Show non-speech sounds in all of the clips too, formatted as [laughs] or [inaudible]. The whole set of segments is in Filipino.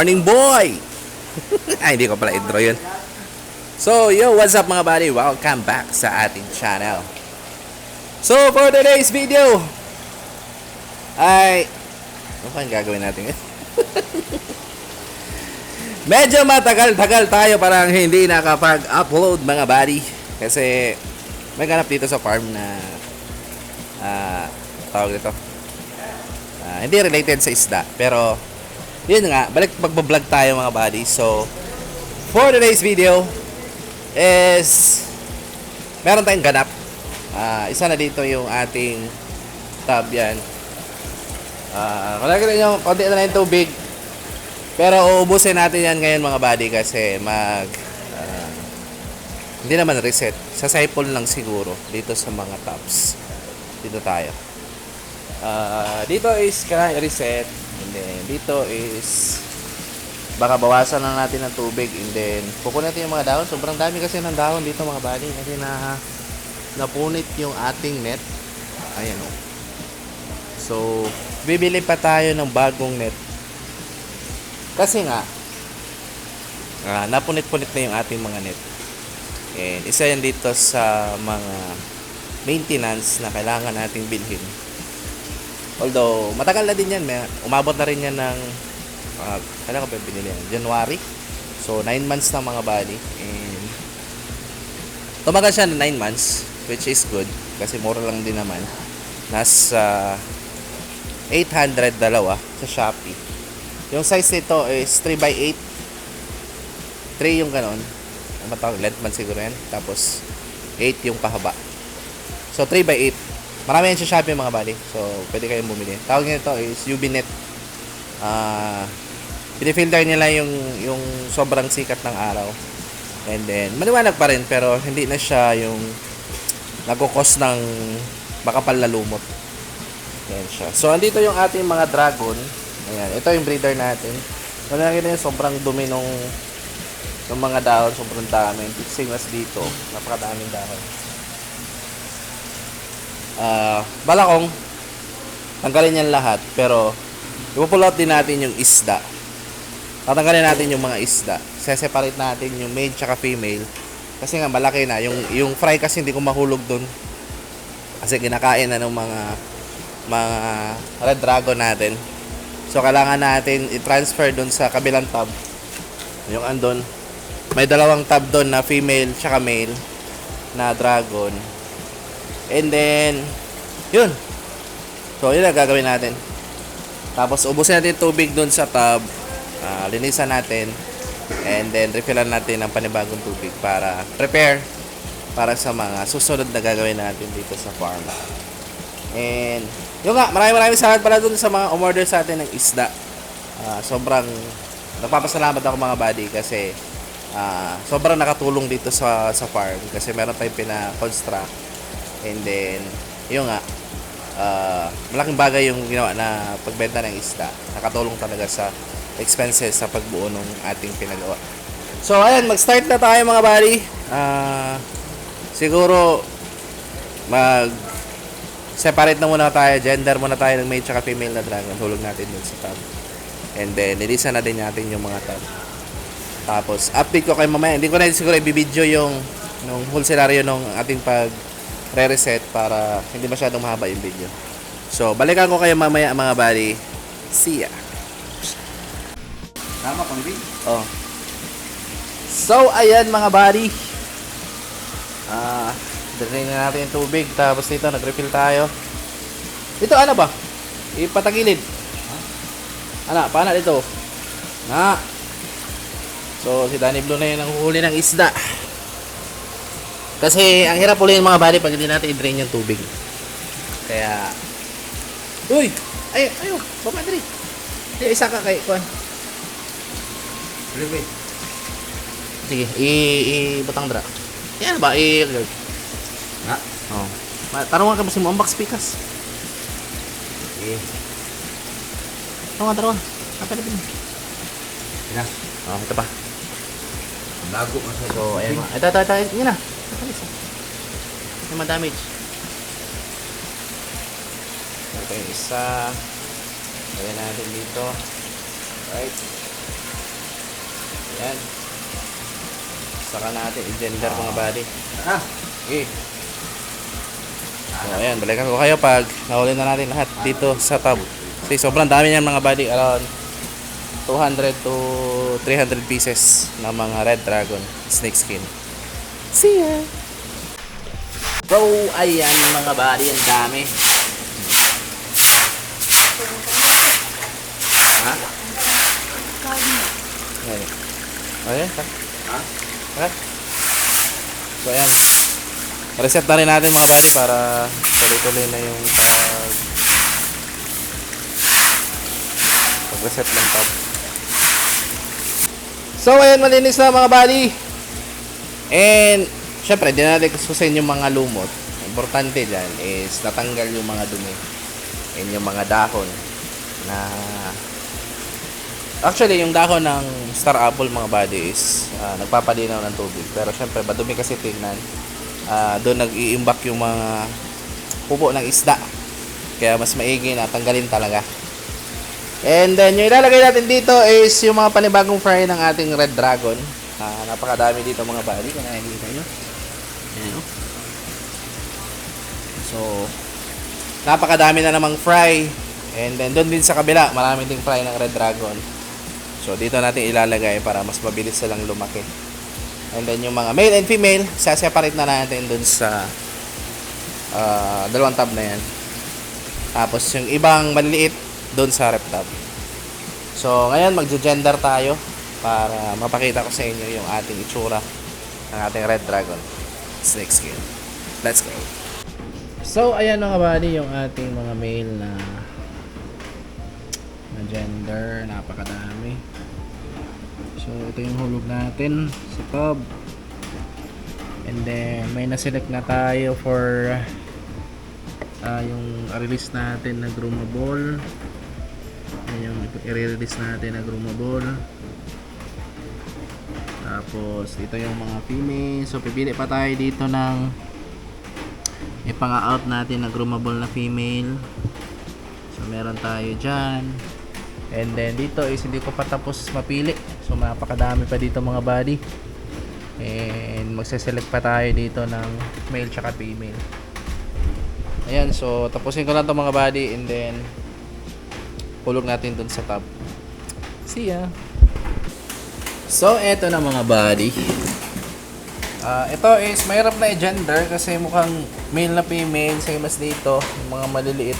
morning boy! [laughs] Ay, hindi ko pala intro yun. So, yo, what's up mga buddy? Welcome back sa ating channel. So, for today's video, ay... Ano pa gagawin natin? [laughs] Medyo matagal-tagal tayo parang hindi nakapag-upload mga buddy. Kasi may ganap dito sa farm na ah tawag dito. Ah, hindi related sa isda. Pero, yun nga, balik magbablog tayo mga buddy. So, for today's video is meron tayong ganap. Ah, isa na dito yung ating tab yan. Ah, kung nakikita nyo, konti na lang tubig. Pero uubusin natin yan ngayon mga buddy kasi mag ah, hindi naman reset. Sa siphon lang siguro dito sa mga tabs. Dito tayo. Ah, dito is kailangan i-reset. And then dito is baka bawasan lang natin ng tubig and then kukunin natin yung mga dahon. Sobrang dami kasi ng dahon dito mga buddy kasi na napunit yung ating net. Ayan oh. So, bibili pa tayo ng bagong net. Kasi nga, ah, napunit-punit na yung ating mga net. And isa yan dito sa mga maintenance na kailangan nating bilhin. Although, matagal na din yan. May, umabot na rin yan ng, uh, kailan ko ba binili yan? January. So, 9 months na mga bali. And, tumagal siya na 9 months, which is good. Kasi mura lang din naman. Nasa 800 dalawa sa Shopee. Yung size nito is 3x8. 3 yung ganon. Ang matawag, length man siguro yan. Tapos, 8 yung pahaba. So, 3x8. Marami yan sa Shopee mga bali. So, pwede kayong bumili. Tawag nito is UBNet. Ah, pinifilter nila yung, yung sobrang sikat ng araw. And then, maliwanag pa rin, pero hindi na siya yung nagkukos ng makapal na lumot. Ayan siya. So, andito yung ating mga dragon. Ayan. Ito yung breeder natin. Kung nakikita nyo, sobrang dumi nung, nung mga dahon. Sobrang dami. Same as dito. Napakadaming dahon. Ah, bala kong tanggalin yan lahat. Pero, ipupull out din natin yung isda. Tatanggalin natin yung mga isda. Se-separate natin yung male tsaka female. Kasi nga malaki na. Yung, yung fry kasi hindi ko mahulog dun. Kasi kinakain na ng mga mga red dragon natin. So, kailangan natin i-transfer dun sa kabilang tab. Yung andon. May dalawang tab doon na female tsaka male na dragon. And then, yun. So, yun ang gagawin natin. Tapos, ubusin natin tubig dun sa tub. Ah, linisan natin. And then, refillan natin ng panibagong tubig para prepare para sa mga susunod na gagawin natin dito sa farm. And, yun nga, maraming maraming salamat pala dun sa mga umorder sa atin ng isda. Ah, sobrang nagpapasalamat ako mga buddy kasi ah, sobrang nakatulong dito sa sa farm kasi meron tayong pina-construct. And then, yun nga, ah, malaking bagay yung ginawa na pagbenta ng isda. Nakatulong talaga sa expenses sa pagbuo ng ating pinagawa. So, ayan, mag-start na tayo mga buddy. Ah, siguro, mag separate na muna tayo, gender muna tayo ng male tsaka female na dragon. Hulog natin dun sa tab. And then, nilisa na din natin yung mga tab. Tapos, update ko kayo mamaya. Hindi ko na siguro i-video yung nung whole scenario nung ating pag re-reset para hindi masyadong mahaba yung video. So, balikan ko kayo mamaya mga buddy. See ya! Tama ko, Vin. Oh. So, ayan mga buddy. Ah, drain na natin yung tubig. Tapos dito, nag-refill tayo. Dito, ano ba? Ipatagilid. Ano, paano dito? Na. So, si Danny Blue na yun ang huli ng isda. Kasi, ang hirap ulit mga buddy pag hindi natin i-drain yung tubig. Kaya, Uy! Ay, ayo, baba dali. Di, isa ka kay Kwan. Really, Sige, i i butang dra. Yan ba i Ha? Oh. Ma tarungan ka ba si mo unbox pikas? Eh, Tarungan, tarungan. Apa na pin? ina. Oh, ito pa. Lago ka sa So, ayan. Ito, ito, ito. Yun na. Yung mga damage. Ito yung isa. Lagyan natin dito. Right. Yan. Saka natin i-gender mga buddy. Ha? Okay. So, ayan, balikan ko kayo pag nahuli na natin lahat dito sa tub. Kasi sobrang dami niyan mga buddy. Around 200 to 300 pieces ng mga red dragon snake skin. See ya! Bro, ayan mga buddy, ang dami. Ha? Ayan. Ayan, ha? Ha? So, ayan. Reset na rin natin mga buddy para tuloy-tuloy na yung pag pag-reset ng tab. So, ayan, malinis na mga buddy. And, syempre, di na natin kususin yung mga lumot. Importante dyan is natanggal yung mga dumi and yung mga dahon na Actually, yung dahon ng star apple mga buddy is ah, nagpapadinaw ng tubig. Pero syempre, madumi kasi tingnan. Ah, doon nag-iimbak yung mga pupo ng isda. Kaya mas maigi na tanggalin talaga. And then, yung ilalagay natin dito is yung mga panibagong fry ng ating red dragon. Ah, napakadami dito mga buddy. Kung nakikita nyo. Ayan, oh. So, napakadami na namang fry. And then, doon din sa kabila, marami ding fry ng red dragon. So, dito natin ilalagay para mas mabilis silang lumaki. And then, yung mga male and female, saseparate na natin dun sa ah, dalawang tab na yan. Tapos, yung ibang maliliit, dun sa rep tab. So, ngayon, magje-gender tayo para mapakita ko sa inyo yung ating itsura ng ating red dragon snake skin. Let's go! So, ayan mga buddy, yung ating mga male na na gender, napakadami. So, ito yung hulog natin sa tub. And then, may na-select na tayo for ah, yung release natin na groomable. Ayan yung i-release natin na groomable. Tapos, ito yung mga female. So, pipili pa tayo dito ng ipang-out natin na groomable na female. So, meron tayo dyan. And then, dito is hindi ko pa tapos mapili. So, napakadami pa dito mga body. And, magse-select pa tayo dito ng male tsaka female. Ayan, so, tapusin ko lang to mga body. And then, hulog natin dun sa tab. See ya! So, eto na mga body. Ah, ito is mahirap na i-gender kasi mukhang male na female, same as dito, yung mga maliliit.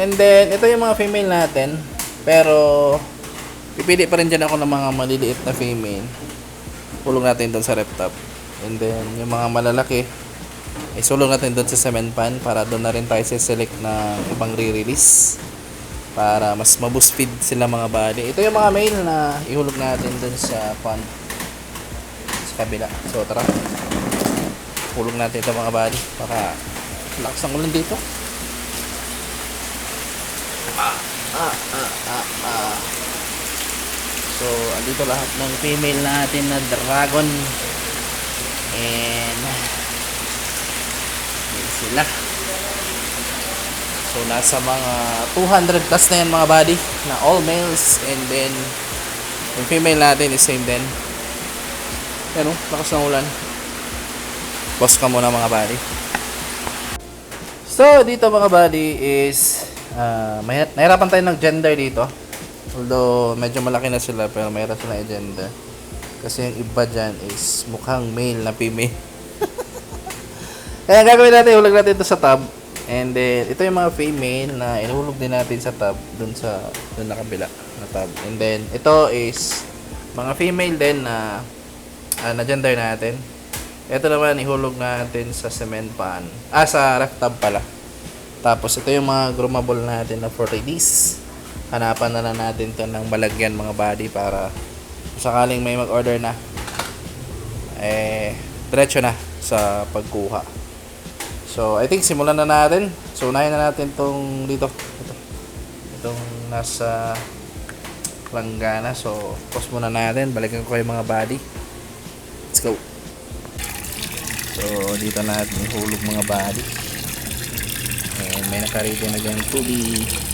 And then, ito yung mga female natin. Pero, pipili pa rin dyan ako ng mga maliliit na female. Pulong natin doon sa rep. And then, yung mga malalaki, isulong natin doon sa cement pan para doon na rin tayo select ng ibang re-release. Para mas maboost feed sila mga body. Ito yung mga male na ihulog natin doon sa pan sa kabila. So, tara. Hulog natin ito mga body. Baka lakas ng ulan dito. Ah, ah, ah, ah, ah. So, andito lahat ng female natin na dragon. And, yun sila. So, nasa mga 200 plus na yan mga body. Na all males. And then, yung female natin is same din. Pero, lakas ng ulan. Pause ka muna mga body. So, dito mga body is uh, may, nahirapan tayo ng gender dito. Although, medyo malaki na sila pero mayroon sila gender. Kasi yung iba dyan is mukhang male na female. [laughs] Kaya gagawin natin, hulog natin ito sa tab. And then, ito yung mga female na inuhulog din natin sa tab dun sa dun na kabila na tab. And then, ito is mga female din na uh, na gender natin. Ito naman, ihulog natin sa cement pan. Ah, sa ref tab pala. Tapos, ito yung mga groomable natin na for release. Hanapan na lang natin to ng balagyan mga body para sakaling may mag-order na, eh, diretso na sa pagkuha. So, I think simulan na natin. So, unahin na natin tong dito. Ito. Itong nasa langgana. So, pause muna natin. Balikan ko yung mga body. Let's go. So, dito natin ihulog mga body. And may nakarito na dyan tubig.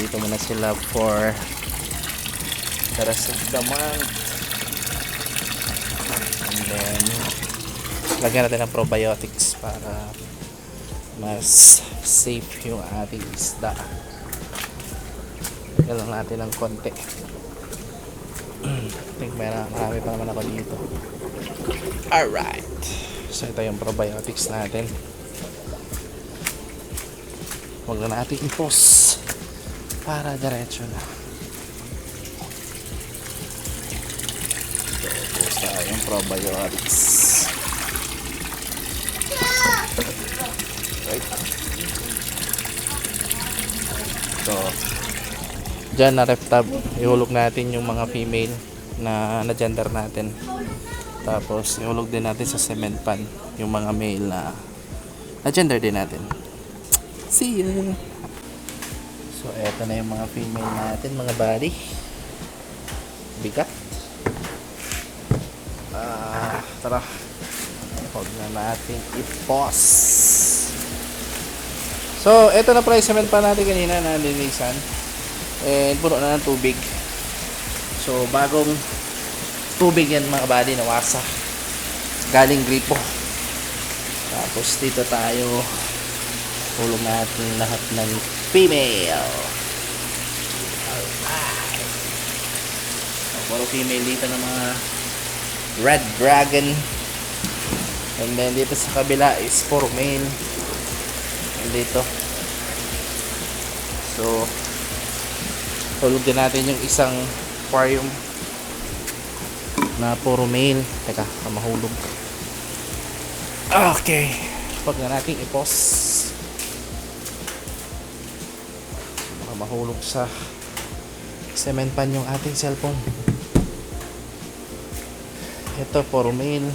Dito muna sila for the rest of the month. And then, lagyan natin ng probiotics para mas safe yung ating isda. Lagyan lang natin ng konti. I [clears throat] think may marami pa naman ako dito. Alright. So ito yung probiotics natin. Huwag na natin i-pause para diretso na. So, pause tayo yung probiotics. Right. So, dyan na ref tab, ihulog natin yung mga female na na-gender natin. Tapos, ihulog din natin sa cement pan yung mga male na na-gender din natin. See you! So, eto na yung mga female natin, mga body. Bigat. Ah, tara. Huwag na natin i-pause. So, eto na pala yung cement pan natin kanina na linisan. And puno na ng tubig. So, bagong tubig yan mga body na wasa. Galing gripo. Tapos dito tayo hulog natin lahat ng female. Alright. So, puro female dito ng mga red dragon. And then dito sa kabila is puro male. And dito. So, hulog din natin yung isang aquarium na puro male. Teka, ah, mahulog. Okay. Huwag na natin i-pause. Mahulog sa cement pan yung ating cellphone. Ito, puro male.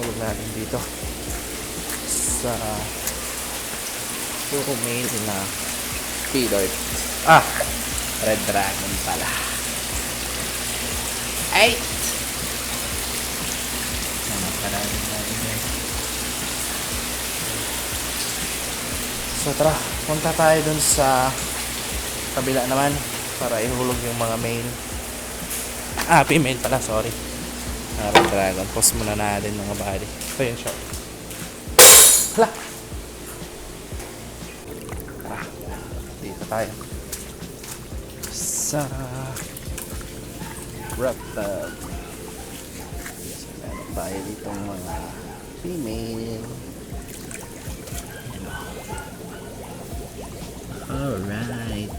Hulog natin dito. Sa puro male na feeder. Ah! Red Dragon pala. Karami natin yan. So tara, punta tayo dun sa kabila naman para ihulog yung mga male. Ah, female pala, sorry. Ah, Red Dragon. Post muna natin mga body. Ito yung shot. Hala! Tara, dito tayo. Sa meron tayo dito mga female. Alright.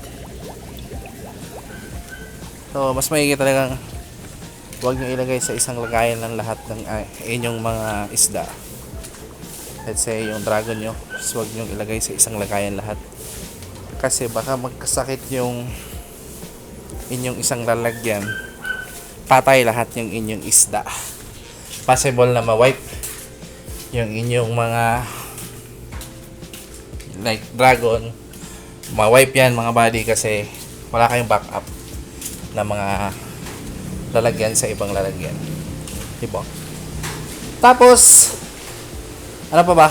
So, mas maigi talagang huwag nyo ilagay sa isang lagayan ng lahat ng uh, inyong mga isda. Let's say, yung dragon nyo, so huwag nyo ilagay sa isang lagayan lahat. Kasi baka magkasakit yung inyong isang lalagyan. Patay lahat yung inyong isda. Possible na ma-wipe yung inyong mga like dragon ma-wipe yan mga body kasi wala kayong backup na mga lalagyan sa ibang lalagyan. Diba? Tapos, ano pa ba?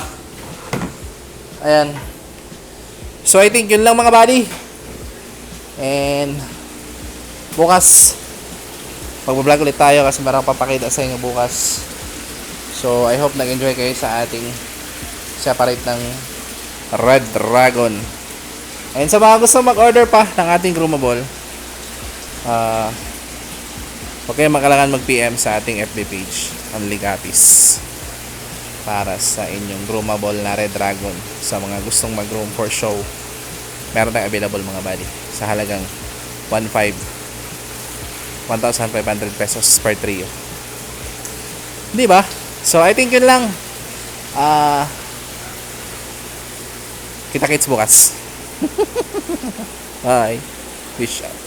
Ayan. So, I think yun lang mga buddy. And, bukas, magbablog ulit tayo kasi marang papakita sa inyo bukas. So, I hope nag-enjoy kayo sa ating separate ng Red Dragon. And sa mga gusto mag-order pa ng ating groomable, ah, huwag kayong makalangan mag-PM sa ating FB page, Only Gapis, para sa inyong groomable na Red Dragon sa mga gustong mag-groom for show. Meron tayong available mga buddy sa halagang 1.5 1,500 pesos per trio. Di ba? So, I think yun lang. Ah, kita-kits bukas. Bye. Wish out.